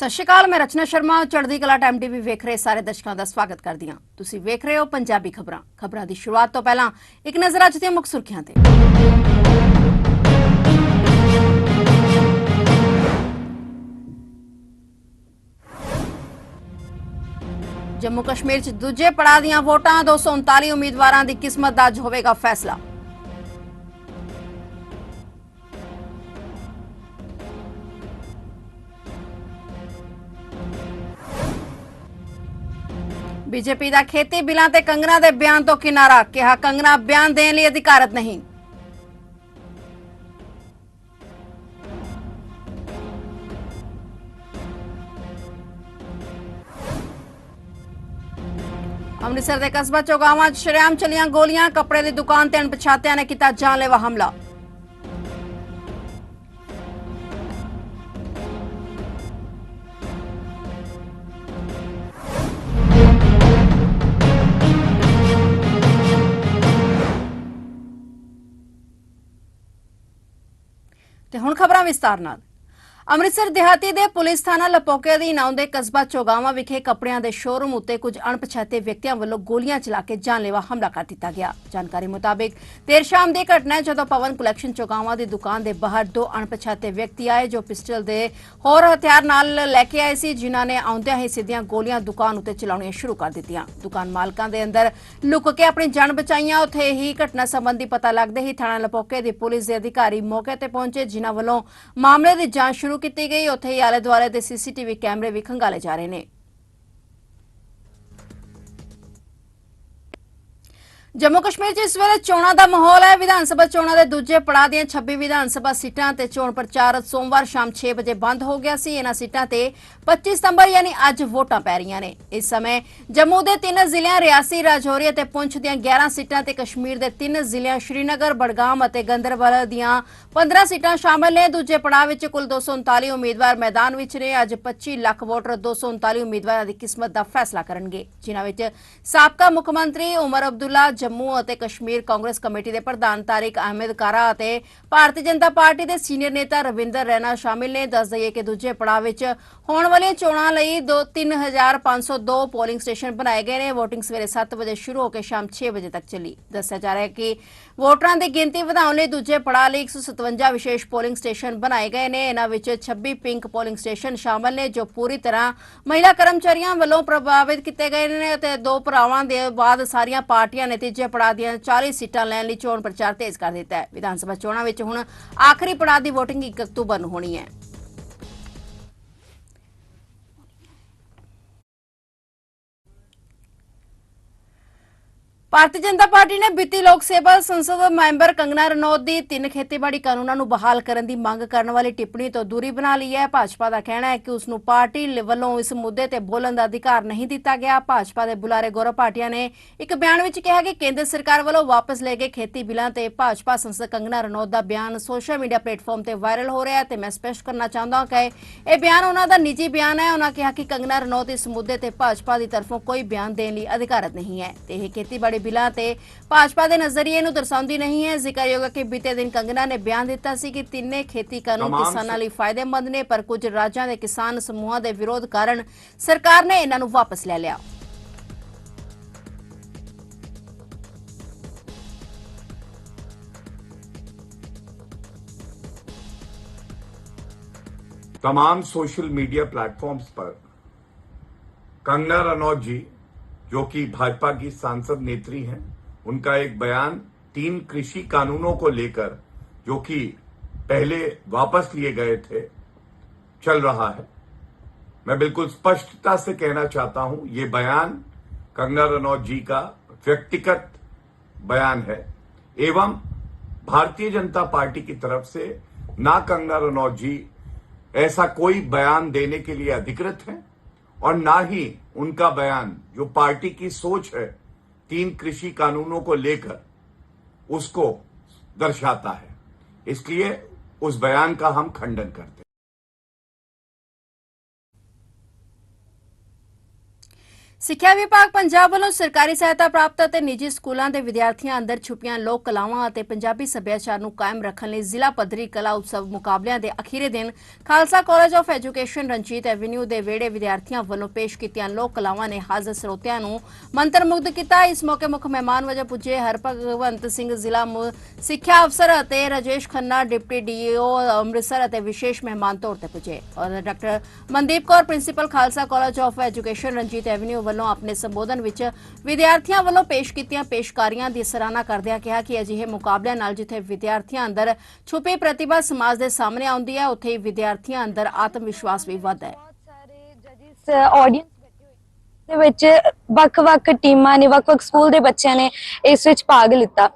ਸਤਿ ਸ਼੍ਰੀ ਅਕਾਲ, ਮੈਂ ਰਚਨਾ ਸ਼ਰਮਾ, ਚੜ੍ਹਦੀ ਕਲਾ ਟਾਈਮ ਟੀਵੀ ਵੇਖ ਰਹੇ ਸਾਰੇ ਦਰਸ਼ਕਾਂ ਦਾ ਸਵਾਗਤ ਕਰਦੀ ਹਾਂ। ਤੁਸੀਂ ਵੇਖ ਰਹੇ ਹੋ ਪੰਜਾਬੀ ਖਬਰਾਂ। ਖਬਰਾਂ ਦੀ ਸ਼ੁਰੂਆਤ ਤੋਂ ਪਹਿਲਾਂ ਇੱਕ ਨਜ਼ਰ ਅੱਜ ਦੀਆਂ ਮੁੱਖ ਸੁਰਖੀਆਂ ਤੇ। ਜੰਮੂ ਕਸ਼ਮੀਰ 'ਚ ਦੂਜੇ ਪੜਾਅ ਦੀਆਂ ਵੋਟਾਂ 239 ਉਮੀਦਵਾਰਾਂ ਦੀ ਕਿਸਮਤ ਦਾ ਅੱਜ ਹੋਵੇਗਾ ਫੈਸਲਾ। ਬੀਜੇਪੀ ਦਾ ਖੇਤੀ ਬਿੱਲਾਂ ਤੇ ਕੰਗਨਾ ਦੇ ਬਿਆਨ ਤੋਂ ਕਿਨਾਰਾ, ਕਿਹਾ ਕੰਗਨਾ ਬਿਆਨ ਦੇਣ ਲਈ ਅਧਿਕਾਰਤ ਨਹੀਂ। ਅੰਮ੍ਰਿਤਸਰ ਦੇ ਕਸਬਾ ਚੌਗਾਵਾਂ 'ਚ ਸ਼ਰੇਆਮ ਚਲੀਆਂ ਗੋਲੀਆਂ, ਕੱਪੜੇ ਦੀ ਦੁਕਾਨ ਤੇ ਅਣਪਛਾਤਿਆਂ ਨੇ ਕੀਤਾ ਜਾਨਲੇਵਾ ਹਮਲਾ। ਤੇ ਹੁਣ ਖਬਰਾਂ ਵਿਸਤਾਰ ਨਾਲ ਅੰਮ੍ਰਿਤਸਰ ਦਿਹਾਤੀ ਦੇ ਪੁਲਿਸ ਥਾਣਾ ਲਪੋਕੇ ਅਧੀਨ ਆਉਂਦੇ ਕਸਬਾ ਚੋਗਾਵਾ ਵਿਖੇ ਕੱਪੜਿਆਂ ਦੇ ਸ਼ੋਰੂਮ ਉੱਤੇ ਕੁਝ ਅਣਪਛਾਤੇ ਵਿਅਕਤੀਆਂ ਵੱਲੋਂ ਗੋਲੀਆਂ ਚਲਾ ਕੇ ਜਾਨਲੇਵਾ ਹਮਲਾ ਕਰ ਦਿੱਤਾ ਗਿਆ। ਜਾਣਕਾਰੀ ਮੁਤਾਬਿਕ ਦੇਰ ਸ਼ਾਮ ਦੀ ਘਟਨਾ ਜਦੋਂ ਪਵਨ ਕਲੈਕਸ਼ਨ ਚੋਗਾਵਾ ਦੀ ਦੁਕਾਨ ਦੇ ਬਾਹਰ ਦੋ ਅਣਪਛਾਤੇ ਵਿਅਕਤੀ ਆਏ ਜੋ ਪਿਸਟਲ ਦੇ ਹੋਰ ਹਥਿਆਰ ਨਾਲ ਲੈ ਕੇ ਆਏ ਸੀ, ਜਿਨ੍ਹਾਂ ਨੇ ਆਉਂਦਿਆਂ ਹੀ ਸਿੱਧੀਆਂ ਗੋਲੀਆਂ ਦੁਕਾਨ ਉੱਤੇ ਚਲਾਉਣੀਆਂ ਸ਼ੁਰੂ ਕਰ ਦਿੱਤੀਆਂ। ਦੁਕਾਨ ਮਾਲਕਾਂ ਦੇ ਅੰਦਰ ਲੁਕ ਕੇ ਆਪਣੀ ਜਾਨ ਬਚਾਈਆਂ, ਉੱਥੇ ਹੀ ਘਟਨਾ ਸੰਬੰਧੀ ਪਤਾ ਲੱਗਦੇ ਹੀ ਥਾਣਾ ਲਪੋਕੇ ਦੀ ਪੁਲਿਸ ਦੇ ਅਧਿਕਾਰੀ ਮੌਕੇ ਤੇ ਪਹੁੰਚੇ, ਜਿਨ੍ਹਾਂ ਵੱਲੋਂ ਮਾਮਲੇ ਦੀ ਜਾਂਚ ਸ਼ੁਰੂ ਕੀਤੀ ਗਈ ਉੱਥੇ ਹੀ ਆਲੇ ਦੁਆਲੇ ਦੇ ਸੀਸੀਟੀਵੀ ਕੈਮਰੇ ਵੀ ਖੰਗਾਲੇ ਜਾ ਰਹੇ ਨੇ। ਜੰਮੂ ਕਸ਼ਮੀਰ 'ਚ ਇਸ ਵੇਲੇ ਚੋਣਾਂ ਦਾ ਮਾਹੌਲ ਹੈ। ਵਿਧਾਨ ਸਭਾ ਚੋਣਾਂ ਦੇ ਦੂਜੇ ਪੜਾਅ ਦੀਆਂ 26 ਵਿਧਾਨ ਸਭਾ ਸੀਟਾਂ ਤੇ ਚੋਣ ਪ੍ਰਚਾਰ ਸੋਮਵਾਰ ਸ਼ਾਮ 6 ਵਜੇ ਬੰਦ ਹੋ ਗਿਆ ਸੀ। ਇਹਨਾਂ ਸੀਟਾਂ ਤੇ 25 ਸਤੰਬਰ ਯਾਨੀ ਅੱਜ ਵੋਟਾਂ ਪੈ ਰਹੀਆਂ ਨੇ। ਇਸ ਸਮੇਂ ਜੰਮੂ ਦੇ ਤਿੰਨ ਜ਼ਿਲ੍ਹਿਆਂ ਰਿਆਸੀ, ਰਾਜੌਰੀ ਅਤੇ ਪੁੰਛ ਦੀਆਂ 11 ਸੀਟਾਂ ਤੇ ਕਸ਼ਮੀਰ ਦੇ ਤਿੰਨ ਜ਼ਿਲ੍ਹਿਆਂ ਸ਼੍ਰੀਨਗਰ, ਬੜਗਾਮ ਅਤੇ ਗੰਦਰਬਲ ਦੀਆਂ 15 ਸੀਟਾਂ ਸ਼ਾਮਲ ਨੇ। ਦੂਜੇ ਪੜਾਅ ਵਿੱਚ ਕੁੱਲ 239 ਉਮੀਦਵਾਰ ਮੈਦਾਨ ਵਿੱਚ ਨੇ। ਅੱਜ 25 ਲੱਖ ਵੋਟਰ 239 ਉਮੀਦਵਾਰਾਂ ਦੀ ਕਿਸਮਤ ਦਾ ਫੈਸਲਾ ਕਰਨਗੇ। ਜਿਨ੍ਹਾਂ ਵਿੱਚ ਸਾਬਕਾ ਮੁੱਖ ਮੰਤਰੀ ਉਮਰ ਅਬਦੁੱਲਾ ਜੰਮੂ ਅਤੇ ਕਸ਼ਮੀਰ ਕਾਂਗਰਸ ਕਮੇਟੀ ਦੇ ਪ੍ਰਧਾਨ ਤਾਰਿਕ ਅਹਿਮਦ ਕਾਰਾ ਅਤੇ ਭਾਰਤੀ ਜਨਤਾ ਪਾਰਟੀ ਦੇ ਸੀਨੀਅਰ ਨੇਤਾ ਰਵਿੰਦਰ ਰੈਨਾ ਸ਼ਾਮਿਲ ਨੇ। ਦੱਸ ਦਈਏ ਕਿ ਦੂਜੇ ਪੜਾਅ ਵਿੱਚ ਹੋਣ ਵਾਲੀਆਂ ਚੋਣਾਂ ਲਈ 3502 ਪੋਲਿੰਗ ਸਟੇਸ਼ਨ ਬਣਾਏ ਗਏ ਨੇ। VOTING ਸਵੇਰੇ 7 ਵਜੇ ਸ਼ੁਰੂ ਹੋ ਕੇ ਸ਼ਾਮ 6 ਵਜੇ ਤੱਕ ਚੱਲੀ। ਦੱਸਿਆ ਜਾ ਰਿਹਾ ਹੈ ਕਿ ਵੋਟਰਾਂ ਦੀ ਗਿਣਤੀ ਵਧਾਉਣ ਲਈ ਦੂਜੇ ਪੜਾਅ ਲਈ 157 ਵਿਸ਼ੇਸ਼ ਪੋਲਿੰਗ ਸਟੇਸ਼ਨ ਬਣਾਏ ਗਏ ਨੇ। ਇਹਨਾਂ ਵਿੱਚ 26 ਪਿੰਕ ਪੋਲਿੰਗ ਸਟੇਸ਼ਨ ਸ਼ਾਮਲ ਨੇ, ਜੋ ਪੂਰੀ ਤਰ੍ਹਾਂ ਮਹਿਲਾ ਕਰਮਚਾਰੀਆਂ ਵੱਲੋਂ ਪ੍ਰਭਾਵਿਤ ਕੀਤੇ ਗਏ ਨੇ ਅਤੇ ਦੋ ਪੜਾਵਾਂ ਦੇ ਬਾਅਦ ਸਾਰੀਆਂ ਪਾਰਟੀਆਂ ਨੇ ਤੀਜੇ ਪੜਾਅ ਦੀਆਂ 40 ਸੀਟਾਂ ਲੈਣ ਲਈ ਚੋਣ ਪ੍ਰਚਾਰ ਤੇਜ਼ ਕਰ ਦਿੱਤਾ ਹੈ। ਵਿਧਾਨ ਸਭਾ ਚੋਣਾਂ ਵਿੱਚ ਹੁਣ ਆਖਰੀ ਪੜਾਅ ਦੀ VOTING 1 ਅਕਤੂਬਰ ਨੂੰ ਹੋਣੀ ਹੈ। ਭਾਰਤੀ ਜਨਤਾ ਪਾਰਟੀ ਨੇ ਬੀਤੀ ਲੋਕ ਸਭਾ ਸੰਸਦ ਮੈਂਬਰ ਕੰਗਨਾ ਰਣੌਤ ਦੀ ਤਿੰਨ ਖੇਤੀਬਾੜੀ ਕਾਨੂੰਨਾਂ ਨੂੰ ਬਹਾਲ ਕਰਨ ਦੀ ਮੰਗ ਕਰਨ ਵਾਲੀ ਟਿੱਪਣੀ ਤੋਂ ਦੂਰੀ ਬਣਾ ਲਈ ਹੈ। ਭਾਜਪਾ ਦਾ ਕਹਿਣਾ ਹੈ ਕਿ ਉਸ ਨੂੰ ਪਾਰਟੀ ਵੱਲੋਂ ਇਸ ਮੁੱਦੇ ਤੇ ਬੋਲਣ ਦਾ ਅਧਿਕਾਰ ਨਹੀਂ ਦਿੱਤਾ ਗਿਆ। ਭਾਜਪਾ ਦੇ ਬੁਲਾਰੇ ਗੌਰਵ ਭਾਟੀਆ ਨੇ ਇੱਕ ਬਿਆਨ ਵਿੱਚ ਕਿਹਾ ਕਿ ਕੇਂਦਰ ਸਰਕਾਰ ਵੱਲੋਂ ਵਾਪਸ ਲਏ ਗਏ ਖੇਤੀ ਬਿੱਲਾਂ ਤੇ ਭਾਜਪਾ ਸੰਸਦ ਕੰਗਨਾ ਰਣੌਤ ਦਾ ਬਿਆਨ ਸੋਸ਼ਲ ਮੀਡੀਆ ਪਲੇਟਫਾਰਮ ਤੇ ਵਾਇਰਲ ਹੋ ਰਿਹਾ ਹੈ ਤੇ ਮੈਂ ਸਪਸ਼ਟ ਕਰਨਾ ਚਾਹੁੰਦਾ ਹਾਂ ਕਿ ਇਹ ਬਿਆਨ ਉਹਨਾਂ ਦਾ ਨਿੱਜੀ ਬਿਆਨ ਹੈ। ਉਹਨਾਂ ਕਿਹਾ ਕਿ ਕੰਗਨਾ ਰਣੌਤ ਇਸ ਮੁੱਦੇ ਤੇ ਭਾਜਪਾ ਦੀ ਤਰਫੋਂ ਕੋਈ ਬਿਆਨ ਦੇਣ ਲਈ ਅਧਿਕਾਰਤ ਨਹੀਂ ਹੈ ਤੇ ਇਹ ਖੇਤੀਬਾੜੀ ਬਿੱਲਾਂ ਤੇ ਭਾਜਪਾ ਦੇ ਨਜ਼ਰੀਏ ਨੂੰ ਦਰਸਾਉਂਦੀ ਨਹੀਂ ਹੈ ਜ਼ਿਕਰਯੋਗ ਹੈ ਕਿ ਬੀਤੇ ਦਿਨ ਕੰਗਨਾ ਨੇ ਬਿਆਨ ਦਿੱਤਾ ਸੀ ਕਿ ਤਿੰਨੇ ਖੇਤੀ ਕਾਨੂੰਨ ਤਮਾਮ ਕਿਸਾਨਾਂ ਲਈ ਫਾਇਦੇਮੰਦ ਨੇ ਪਰ ਕੁਝ ਰਾਜਾਂ ਦੇ ਕਿਸਾਨ ਸਮੂਹਾਂ ਦੇ ਵਿਰੋਧ ਕਾਰਨ ਸਰਕਾਰ ਨੇ ਇਹਨਾਂ ਨੂੰ ਵਾਪਸ ਲੈ ਲਿਆ तमाम सोशल मीडिया प्लेटफॉर्म्स पर कंगना रनौत जी जो कि भाजपा की सांसद नेत्री हैं, उनका एक बयान तीन कृषि कानूनों को लेकर, जो कि पहले वापस लिए गए थे, चल रहा है। मैं बिल्कुल स्पष्टता से कहना चाहता हूँ, ये बयान कंगना रनौत जी का व्यक्तिगत बयान है। एवं भारतीय जनता पार्टी की तरफ़ से ना कंगना रनौत जी ऐसा कोई बयान देने के लिए अधिकृत है और ना ही उनका बयान, जो पार्टी की सोच है, तीन कृषि कानूनों को लेकर उसको दर्शाता है। इसलिए उस बयान का हम खंडन करते हैं। ਸਿੱਖਿਆ ਵਿਭਾਗ ਪੰਜਾਬ ਵੱਲੋਂ ਸਰਕਾਰੀ ਸਹਾਇਤਾ ਪ੍ਰਾਪਤ ਅਤੇ ਨਿੱਜੀ ਸਕੂਲਾਂ ਦੇ ਵਿਦਿਆਰਥੀਆਂ ਅੰਦਰ ਛੁਪੀਆਂ ਲੋਕ ਕਲਾਵਾਂ ਅਤੇ ਪੰਜਾਬੀ ਸੱਭਿਆਚਾਰ ਨੂੰ ਕਾਇਮ ਰੱਖਣ ਲਈ ਜ਼ਿਲ੍ਹਾ ਪੱਧਰੀ ਕਲਾ ਉਤਸਵ ਮੁਕਾਬਲਿਆਂ ਦੇ ਅਖੀਰੇ ਦਿਨ Khalsa college of education Ranjit avenue ਦੇ ਵਿਹੜੇ ਵਿਦਿਆਰਥੀਆਂ ਵੱਲੋਂ ਪੇਸ਼ ਕੀਤੀਆਂ ਲੋਕ ਕਲਾਵਾਂ ਨੇ ਹਾਜ਼ਰ ਸਰੋਤਿਆਂ ਨੂੰ ਮੰਤਰਮੁਗਧ ਕੀਤਾ। ਇਸ ਮੌਕੇ ਮੁੱਖ ਮਹਿਮਾਨ ਵਜੋਂ ਪੁੱਜੇ ਹਰਭਗਵੰਤ ਸਿੰਘ, ਜ਼ਿਲ੍ਹਾ ਸਿੱਖਿਆ ਅਫਸਰ ਅਤੇ ਰਾਜੇਸ਼ ਖੰਨਾ, ਡਿਪਟੀ ਡੀਓ ਅੰਮ੍ਰਿਤਸਰ ਅਤੇ ਵਿਸ਼ੇਸ਼ ਮਹਿਮਾਨ ਤੌਰ ਤੇ ਪੁੱਜੇ। ਔਰ doctor Mandeep Kaur, principal Khalsa college of education Ranjit avenue ਵੱਲੋਂ ਆਪਣੇ ਸੰਬੋਧਨ ਵਿੱਚ ਵਿਦਿਆਰਥੀਆਂ ਵੱਲੋਂ ਪੇਸ਼ ਕੀਤੀਆਂ ਪੇਸ਼ਕਾਰੀਆਂ ਦੀ ਸਰਾਹਨਾ ਕਰਦਿਆਂ ਕਿਹਾ ਕਿ ਅਜਿਹੇ ਮੁਕਾਬਲਿਆਂ ਨਾਲ ਜਿੱਥੇ ਵਿਦਿਆਰਥੀਆਂ ਅੰਦਰ ਛੁਪੀ ਪ੍ਰਤਿਭਾ ਸਮਾਜ ਦੇ ਸਾਹਮਣੇ ਆਉਂਦੀ ਹੈ, ਉੱਥੇ ਹੀ ਵਿਦਿਆਰਥੀਆਂ ਅੰਦਰ ਆਤਮ ਵਿਸ਼ਵਾਸ ਵੀ ਵੱਧਦਾ ਹੈ। ਆਡੀਅנס ਦੇ ਵਿੱਚ ਵੱਖ-ਵੱਖ ਟੀਮਾਂ ਨੇ, ਵੱਖ-ਵੱਖ ਸਕੂਲ ਦੇ ਬੱਚਿਆਂ ਨੇ ਇਸ ਵਿੱਚ ਭਾਗ ਲਿੱਤਾ।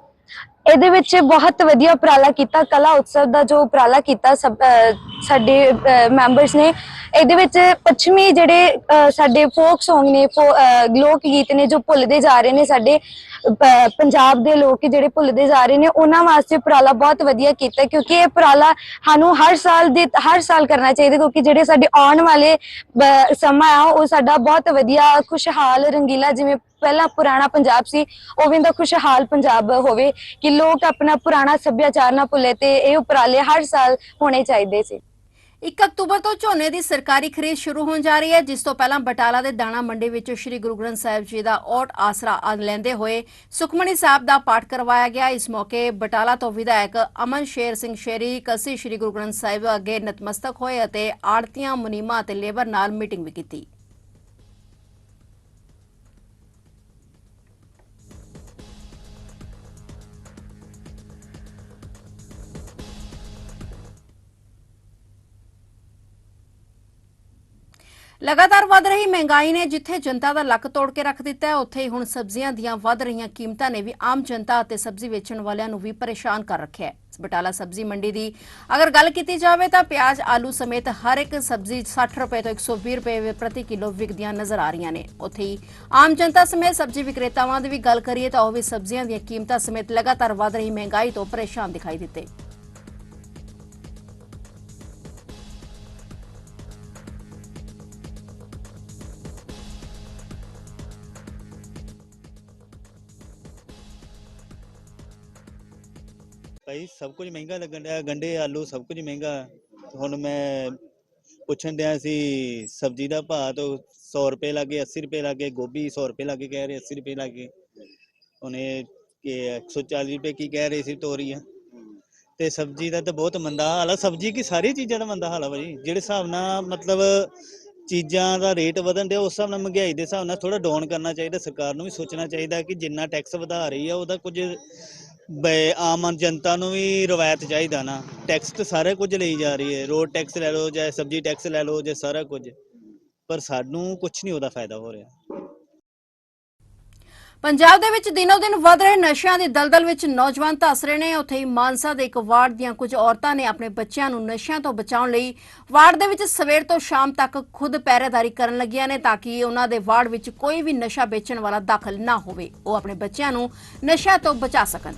ਇਹਦੇ ਵਿੱਚ ਬਹੁਤ ਵਧੀਆ ਉਪਰਾਲਾ ਕੀਤਾ, ਕਲਾ ਉਤਸਵ ਦਾ ਜੋ ਉਪਰਾਲਾ ਕੀਤਾ ਸਾਡੇ ਮੈਂਬਰਸ ਨੇ। ਇਹਦੇ ਵਿੱਚ ਪੱਛਮੀ ਜਿਹੜੇ ਸਾਡੇ ਫੋਕ Song ਨੇ ਲੋਕ ਗੀਤ ਨੇ ਜੋ ਭੁੱਲਦੇ ਜਾ ਰਹੇ ਨੇ ਸਾਡੇ ਪੰਜਾਬ ਦੇ ਲੋਕ ਜਿਹੜੇ ਭੁੱਲਦੇ ਜਾ ਰਹੇ ਨੇ, ਉਹਨਾਂ ਵਾਸਤੇ ਉਪਰਾਲਾ ਬਹੁਤ ਵਧੀਆ ਕੀਤਾ ਕਿਉਂਕਿ ਇਹ ਉਪਰਾਲਾ ਸਾਨੂੰ ਹਰ ਸਾਲ ਦੇ, ਹਰ ਸਾਲ ਕਰਨਾ ਚਾਹੀਦਾ, ਕਿਉਂਕਿ ਜਿਹੜੇ ਸਾਡੇ ਆਉਣ ਵਾਲੇ ਬ- ਸਮਾਂ ਆ, ਉਹ ਸਾਡਾ ਬਹੁਤ ਵਧੀਆ ਖੁਸ਼ਹਾਲ ਰੰਗੀਲਾ ਜਿਵੇਂ ਪਹਿਲਾਂ ਪੁਰਾਣਾ ਪੰਜਾਬ ਸੀ ਉਵੇਂ ਦਾ ਖੁਸ਼ਹਾਲ ਪੰਜਾਬ ਹੋਵੇ ਕਿ ਲੋਕ ਆਪਣਾ ਪੁਰਾਣਾ ਸੱਭਿਆਚਾਰ ਨਾ ਭੁੱਲੇ ਤੇ ਇਹ ਉਪਰਾਲੇ ਹਰ ਸਾਲ ਹੋਣੇ ਚਾਹੀਦੇ ਸੀ। 1 ਅਕਤੂਬਰ ਤੋਂ ਝੋਨੇ ਦੀ ਸਰਕਾਰੀ ਖਰੀਦ ਸ਼ੁਰੂ ਹੋਣ ਜਾ ਰਹੀ ਹੈ, ਜਿਸ ਤੋਂ ਪਹਿਲਾਂ ਬਟਾਲਾ ਦੇ ਦਾਣਾ ਮੰਡੀ ਵਿੱਚ ਸ੍ਰੀ ਗੁਰੂ ਗ੍ਰੰਥ ਸਾਹਿਬ ਜੀ ਦਾ ਓਟ ਆਸਰਾ ਲੈਂਦੇ ਹੋਏ ਸੁਖਮਣੀ ਸਾਹਿਬ ਦਾ ਪਾਠ ਕਰਵਾਇਆ ਗਿਆ। ਇਸ ਮੌਕੇ ਬਟਾਲਾ ਤੋਂ ਵਿਧਾਇਕ ਅਮਨ ਸ਼ੇਰ ਸਿੰਘ ਸ਼ੇਰੀ, ਕਸੀ ਸ੍ਰੀ ਗੁਰੂ ਗ੍ਰੰਥ ਸਾਹਿਬ ਅੱਗੇ ਨਤਮਸਤਕ ਹੋਏ ਅਤੇ ਆੜਤੀਆਂ ਮੁਨੀਮਾ ਅਤੇ ਲੇਬਰ ਨਾਲ ਮੀਟਿੰਗ ਵੀ ਕੀਤੀ। ਲਗਾਤਾਰ ਵਧ ਰਹੀ ਮਹਿੰਗਾਈ ਨੇ ਜਿੱਥੇ ਜਨਤਾ ਦਾ ਲੱਕ ਤੋੜ ਕੇ ਰੱਖ ਦਿੱਤਾ ਹੈ, ਉੱਥੇ ਹੀ ਹੁਣ ਸਬਜ਼ੀਆਂ ਦੀਆਂ ਵਧ ਰਹੀਆਂ ਕੀਮਤਾਂ ਨੇ ਵੀ ਆਮ ਜਨਤਾ ਅਤੇ ਸਬਜ਼ੀ ਵੇਚਣ ਵਾਲਿਆਂ ਨੂੰ ਵੀ ਪਰੇਸ਼ਾਨ ਕਰ ਰੱਖਿਆ ਹੈ। ਬਟਾਲਾ ਸਬਜ਼ੀ ਮੰਡੀ ਦੀ ਅਗਰ ਗੱਲ ਕੀਤੀ ਜਾਵੇ ਤਾਂ ਪਿਆਜ਼, ਆਲੂ ਸਮੇਤ ਹਰ ਇੱਕ ਸਬਜ਼ੀ 60 ਰੁਪਏ ਤੋਂ 120 ਰੁਪਏ ਪ੍ਰਤੀ ਕਿਲੋ ਵਿਕਦੀਆਂ ਨਜ਼ਰ ਆ ਰਹੀਆਂ ਨੇ। ਉੱਥੇ ਹੀ ਆਮ ਜਨਤਾ ਸਮੇਤ ਸਬਜ਼ੀ ਵਿਕਰੇਤਾਵਾਂ ਦੀ ਵੀ ਗੱਲ ਕਰੀਏ ਤਾਂ ਉਹ ਵੀ ਸਬਜ਼ੀਆਂ ਦੀਆਂ ਕੀਮਤਾਂ ਸਮੇਤ ਲਗਾਤਾਰ ਵੱਧ ਰਹੀ ਮਹਿੰਗਾਈ ਤੋਂ ਪਰੇਸ਼ਾਨ ਦਿਖਾਈ ਦਿੱਤੇ। ਭਾਈ ਸਭ ਕੁਝ ਮਹਿੰਗਾ ਲੱਗਣ ਡਿਆ ਗੰਡੇ ਆਲੂ ਸਭ ਕੁਝ ਮਹਿੰਗਾ। ਹੁਣ ਮੈਂ ਪੁੱਛਣ ਡਿਆ ਸੀ, ਸਬਜ਼ੀ ਦਾ ਭਾਅ ਤੋਂ 100 ਰੁਪਏ ਲੱਗੇ 80 ਰੁਪਏ ਲੱਗੇ, ਗੋਭੀ 100 ਰੁਪਏ ਲੱਗੇ ਕਹਿ ਰਹੇ 80 ਰੁਪਏ ਲੱਗੇ। ਹੁਣ ਕਿ 140 ਰੁਪਏ ਕੀ ਕਹਿ ਰਹੇ ਸੀ ਤੋਰੀਆਂ ਤੇ ਸਬਜ਼ੀ ਦਾ ਤਾਂ ਬਹੁਤ ਮੰਦਾ ਹਾਲ ਆ। ਸਬਜ਼ੀ ਕੀ ਸਾਰੀ ਚੀਜ਼ਾਂ ਦਾ ਮੰਦਾ ਹਾਲ ਆ ਭਾਜੀ। ਜਿਹੜੇ ਹਿਸਾਬ ਨਾਲ ਮਤਲਬ ਚੀਜ਼ਾਂ ਦਾ ਰੇਟ ਵਧਣ ਡਿਆ, ਉਸ ਹਿਸਾਬ ਨਾਲ ਮਹਿੰਗਾਈ ਦੇ ਹਿਸਾਬ ਨਾਲ ਥੋੜਾ ਡਾਊਨ ਕਰਨਾ ਚਾਹੀਦਾ। ਸਰਕਾਰ ਨੂੰ ਵੀ ਸੋਚਣਾ ਚਾਹੀਦਾ ਕਿ ਜਿੰਨਾ ਟੈਕਸ ਵਧਾ ਰਹੀ ਆ, ਉਹਦਾ ਕੁਝ ਬਈ ਆਮ ਜਨਤਾ ਨੂੰ ਵੀ ਰਵਾਇਤ ਚਾਹੀਦਾ ਨਾ। ਟੈਕਸ ਤੇ ਸਾਰੇ ਕੁਝ ਲਈ ਜਾ ਰਹੀ ਹੈ। ਰੋਡ ਟੈਕਸ ਲੈ ਲਓ ਜਾਂ ਸਬਜ਼ੀ ਟੈਕਸ ਲੈ ਲਓ, ਜਾਂ ਸਾਰਾ ਕੁਝ। ਪਰ ਸਾਨੂੰ ਕੁਝ ਨਹੀਂ ਉਹਦਾ ਫਾਇਦਾ ਹੋ ਰਿਹਾ। ਪੰਜਾਬ ਦੇ ਵਿੱਚ ਦਿਨੋ ਦਿਨ ਵਧ ਰਹੇ ਨਸ਼ਿਆਂ ਦੀ ਦਲਦਲ ਵਿੱਚ ਨੌਜਵਾਨ ਧੱਸ ਰਹੇ ਨੇ। ਉੱਥੇ ਹੀ ਮਾਨਸਾ ਦੇ ਇੱਕ ਵਾਰਡ ਦੀਆਂ ਕੁਝ ਔਰਤਾਂ ਨੇ ਆਪਣੇ ਬੱਚਿਆਂ ਨੂੰ ਨਸ਼ਿਆਂ ਤੋਂ ਬਚਾਉਣ ਲਈ ਵਾਰਡ ਦੇ ਵਿੱਚ ਸਵੇਰ ਤੋਂ ਸ਼ਾਮ ਤੱਕ ਖੁਦ ਪਹਿਰੇਦਾਰੀ ਕਰਨ ਲੱਗੀਆਂ ਨੇ ਤਾਂ ਕਿ ਉਹਨਾਂ ਦੇ ਵਾਰਡ ਵਿੱਚ ਕੋਈ ਵੀ ਨਸ਼ਾ ਵੇਚਣ ਵਾਲਾ ਦਾਖਲ ਨਾ ਹੋਵੇ। ਉਹ ਆਪਣੇ ਬੱਚਿਆਂ ਨੂੰ ਨਸ਼ਿਆਂ ਤੋਂ ਬਚਾ ਸਕਣ।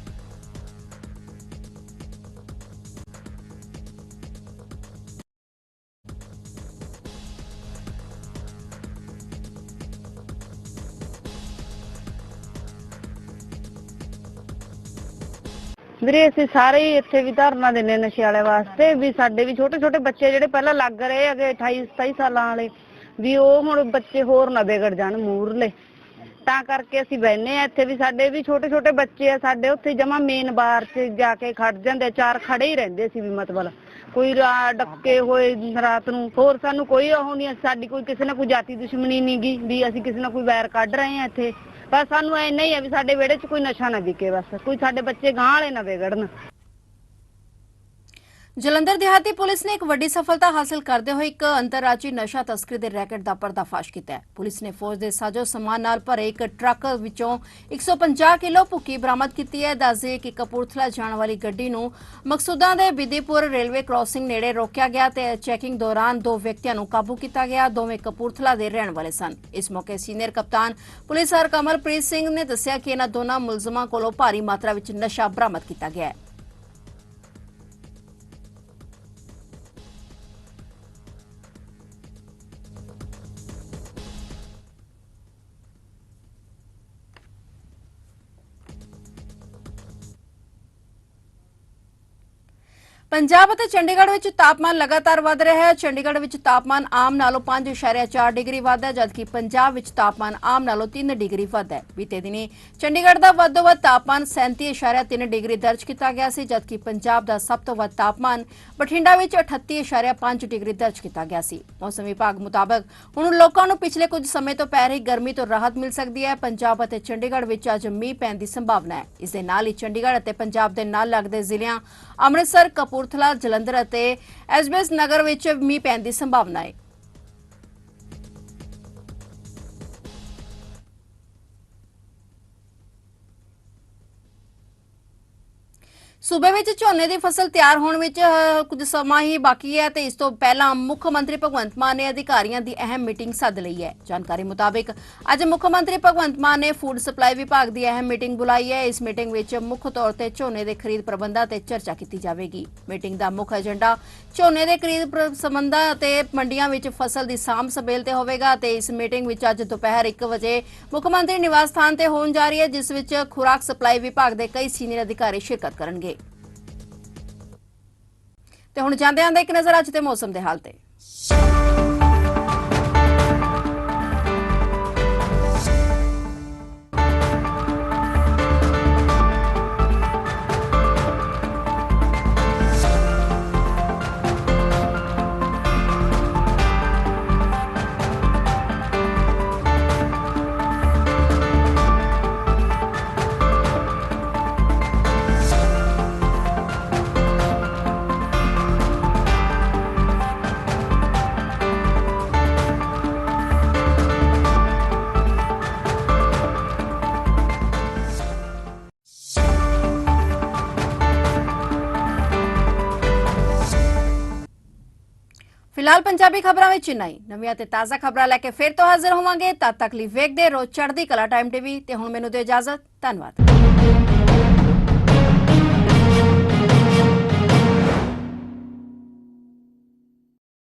ਵੀਰੇ, ਅਸੀਂ ਸਾਰੇ ਹੀ ਇੱਥੇ ਵੀ ਧਰਨਾ ਦਿੰਨੇ ਨਸ਼ੇ ਵਾਲੇ ਵਾਸਤੇ ਵੀ ਸਾਡੇ ਵੀ ਛੋਟੇ ਛੋਟੇ ਬੱਚੇ ਜਿਹੜੇ ਪਹਿਲਾਂ ਲੱਗ ਰਹੇ ਹੈਗੇ 28 27 ਸਾਲਾਂ ਵਾਲੇ, ਵੀ ਉਹ ਹੁਣ ਬੱਚੇ ਹੋਰ ਨਾ ਵਿਗੜ ਜਾਣ ਮੂਰਲੇ ਤਾਂ ਕਰਕੇ ਅਸੀਂ ਬੈਨੇ ਆ ਇੱਥੇ ਵੀ ਸਾਡੇ ਵੀ ਛੋਟੇ ਛੋਟੇ ਬੱਚੇ ਆ, ਸਾਡੇ ਉੱਥੇ ਜਮਾ ਮੇਨ ਬਾਰ 'ਚ ਜਾ ਕੇ ਖੜ ਜਾਂਦੇ ਚਾਰ ਖੜੇ ਹੀ ਰਹਿੰਦੇ ਸੀ ਵੀ ਮਤਲਬ। ਕੋਈ ਰਾ- ਡੱਕੇ ਹੋਏ ਰਾਤ ਨੂੰ, ਹੋਰ ਸਾਨੂੰ ਕੋਈ ਉਹ ਨਹੀਂ ਸਾਡੀ ਕੋਈ ਕਿਸੇ ਨਾਲ ਕੋਈ ਜਾਤੀ ਦੁਸ਼ਮਣੀ ਨਹੀਂ ਗੀ ਵੀ ਅਸੀਂ ਕਿਸੇ ਨਾਲ ਕੋਈ ਵੈਰ ਕੱਢ ਰਹੇ ਆ ਇੱਥੇ। ਪਰ ਸਾਨੂੰ ਇੰਨਾ ਹੀ ਆ ਵੀ ਸਾਡੇ ਵਿਹੜੇ 'ਚ ਕੋਈ ਨਸ਼ਾ ਨਾ ਵਿਕੇ ਬਸ। ਕੋਈ ਸਾਡੇ ਬੱਚੇ ਗਾਂਹ ਵਾਲੇ ਨਾ ਵਿਗੜਨ। ਜਲੰਧਰ ਦਿਹਾਤੀ ਪੁਲਿਸ ਨੇ ਇੱਕ ਵੱਡੀ ਸਫਲਤਾ ਹਾਸਲ ਕਰਦੇ ਹੋਏ ਇੱਕ ਅੰਤਰਰਾਜੀ ਨਸ਼ਾ ਤਸਕਰੀ ਦੇ ਰੈਕਟ ਦਾ ਪਰਦਾਫਾਸ਼ ਕੀਤਾ ਹੈ। ਪੁਲਿਸ ਨੇ ਫੌਜ ਦੇ ਸਾਜੋ ਸਮਾਨ ਨਾਲ ਭਰੇ ਇੱਕ ਟਰੱਕ ਵਿੱਚੋਂ 150 ਕਿਲੋ ਭੁੱਕੀ ਬਰਾਮਦ ਕੀਤੀ ਹੈ। ਦੱਸਦੇ ਕਿ ਕਪੂਰਥਲਾ ਜਾਣ ਵਾਲੀ ਗੱਡੀ ਨੂੰ ਮਕਸੂਦਾਂ ਦੇ ਬਿਦੀਪੁਰ ਰੇਲਵੇ ਕ੍ਰਾਸਿੰਗ ਨੇੜੇ ਰੋਕਿਆ ਗਿਆ ਤੇ ਚੈਕਿੰਗ ਦੌਰਾਨ ਦੋ ਵਿਅਕਤੀਆਂ ਨੂੰ ਕਾਬੂ ਕੀਤਾ ਗਿਆ। ਦੋਵੇਂ ਕਪੂਰਥਲਾ ਦੇ ਰਹਿਣ ਵਾਲੇ ਸਨ। ਇਸ ਮੌਕੇ ਸੀਨੀਅਰ ਕਪਤਾਨ ਪੁਲਿਸ ਹਰ ਕਮਲਪ੍ਰੀਤ ਸਿੰਘ ਨੇ ਦੱਸਿਆ ਕਿ ਇਹਨਾਂ ਦੋਨਾਂ ਮੁਲਜ਼ਮਾਂ ਕੋਲੋਂ ਭਾਰੀ ਮਾਤਰਾ ਵਿੱਚ ਨਸ਼ਾ ਬਰਾਮਦ ਕੀਤਾ ਗਿਆ ਹੈ। ਪੰਜਾਬ ਅਤੇ ਚੰਡੀਗੜ੍ਹ ਵਿੱਚ ਤਾਪਮਾਨ ਲਗਾਤਾਰ ਵਧ ਰਿਹਾ ਹੈ। ਚੰਡੀਗੜ੍ਹ ਵਿੱਚ ਤਾਪਮਾਨ ਆਮ ਨਾਲੋਂ 5.4 ਡਿਗਰੀ ਵੱਧ ਹੈ, ਜਦਕਿ ਪੰਜਾਬ ਵਿੱਚ ਤਾਪਮਾਨ ਆਮ ਨਾਲੋਂ 3 ਡਿਗਰੀ ਵੱਧ ਹੈ। ਬੀਤੇ ਦਿਨੀ ਚੰਡੀਗੜ੍ਹ ਦਾ ਵੱਧ ਤੋਂ ਵੱਧ ਤਾਪਮਾਨ 37.3 ਡਿਗਰੀ ਦਰਜ ਕੀਤਾ ਗਿਆ ਸੀ, ਜਦਕਿ ਪੰਜਾਬ ਦਾ ਸਭ ਤੋਂ ਵੱਧ ਤਾਪਮਾਨ ਬਠਿੰਡਾ ਵਿੱਚ 38.5 ਡਿਗਰੀ ਦਰਜ ਕੀਤਾ ਗਿਆ ਸੀ। ਮੌਸਮ ਵਿਭਾਗ ਮੁਤਾਬਕ ਹੁਣ ਲੋਕਾਂ ਨੂੰ ਪਿਛਲੇ ਕੁਝ ਸਮੇਂ ਤੋਂ ਪੈ ਰਹੀ ਗਰਮੀ ਤੋਂ ਰਾਹਤ ਮਿਲ ਸਕਦੀ ਹੈ। ਪੰਜਾਬ ਅਤੇ ਚੰਡੀਗੜ੍ਹ ਵਿੱਚ ਅੱਜ ਮੀਂਹ ਪੈਣ ਦੀ ਸੰਭਾਵਨਾ ਹੈ। ਇਸ ਦੇ ਨਾਲ ਹੀ ਚੰਡੀਗੜ੍ਹ ਅਤੇ ਪੰਜਾਬ ਦੇ ਨਾਲ ਲੱਗਦੇ ਜ਼ਿਲ੍ਹਿਆਂ ਅੰਮ੍ਰਿਤਸਰ, ਕਪੂਰ ਕਪੂਰਥਲਾ ਜਲੰਧਰ ਅਤੇ ਐਸਬੀਐਸ ਨਗਰ ਵਿੱਚ ਮੀਂਹ ਪੈਣ ਦੀ ਸੰਭਾਵਨਾ ਹੈ। ਸੂਬੇ ਵਿੱਚ ਝੋਨੇ ਦੀ ਫਸਲ ਤਿਆਰ ਹੋਣ ਵਿੱਚ ਅਹ, ਕੁਝ ਸਮਾਂ ਹੀ ਬਾਕੀ ਹੈ ਤੇ ਇਸ ਤੋਂ ਪਹਿਲਾਂ ਮੁੱਖ ਮੰਤਰੀ ਭਗਵੰਤ ਮਾਨ ਨੇ ਅਧਿਕਾਰੀਆਂ ਦੀ ਅਹਿਮ ਮੀਟਿੰਗ ਸੱਦ ਲਈ ਹੈ। ਜਾਣਕਾਰੀ ਮੁਤਾਬਿਕ ਅੱਜ ਮੁੱਖ ਮੰਤਰੀ ਭਗਵੰਤ ਮਾਨ ਨੇ ਫੂਡ ਸਪਲਾਈ ਵਿਭਾਗ ਦੀ ਅਹਿਮ ਮੀਟਿੰਗ ਬੁਲਾਈ ਹੈ। ਇਸ ਮੀਟਿੰਗ ਵਿੱਚ ਮੁੱਖ ਤੌਰ ਤੇ ਝੋਨੇ ਦੇ ਖਰੀਦ ਪ੍ਰਬੰਧਾਂ ਤੇ ਚਰਚਾ ਕੀਤੀ ਜਾਵੇਗੀ। ਮੀਟਿੰਗ ਦਾ ਮੁੱਖ ਏਜੰਡਾ ਝੋਨੇ ਦੇ ਖਰੀਦ ਪ੍ਰ- ਸੰਬੰਧਾਂ ਅਤੇ ਮੰਡੀਆਂ ਵਿੱਚ ਫਸਲ ਦੀ ਸਾਂਭ ਸੰਭਾਲ ਤੇ ਹੋਵੇਗਾ ਤੇ ਇਸ ਮੀਟਿੰਗ ਵਿੱਚ ਅੱਜ ਦੁਪਹਿਰ 1 ਵਜੇ ਮੁੱਖ ਮੰਤਰੀ ਨਿਵਾਸ ਸਥਾਨ ਤੇ ਹੋਣ ਜਾ ਰਹੀ ਹੈ ਜਿਸ ਵਿੱਚ ਖੁਰਾਕ ਸਪਲਾਈ ਵਿਭਾਗ ਦੇ ਕਈ ਸੀਨੀਅਰ ਅਧਿਕਾਰੀ ਸ਼ਿਰਕਤ ਕਰਨਗੇ। ਤੇ ਹੁਣ ਜਾਂਦੇ ਆਂ ਇੱਕ ਨਜ਼ਰ ਅੱਜ ਦੇ ਮੌਸਮ ਦੇ ਹਾਲ ਤੇ। ਫਿਲਹਾਲ ਪੰਜਾਬੀ ਖਬਰਾਂ ਵਿੱਚ ਇੰਨਾ ਹੀ। ਨਵੀਆਂ ਤੇ ਤਾਜ਼ਾ ਖਬਰਾਂ ਲੈ ਕੇ ਫਿਰ ਤੋਂ ਹਾਜ਼ਰ ਹੋਵਾਂਗੇ। ਤਦ ਤੱਕ ਲਈ ਵੇਖਦੇ ਰਹੋ ਚੜ੍ਹਦੀ ਕਲਾ ਟਾਈਮ ਟੀਵੀ ਤੇ ਹੁਣ ਮੈਨੂੰ ਦਿਓ ਇਜਾਜ਼ਤ। ਧੰਨਵਾਦ।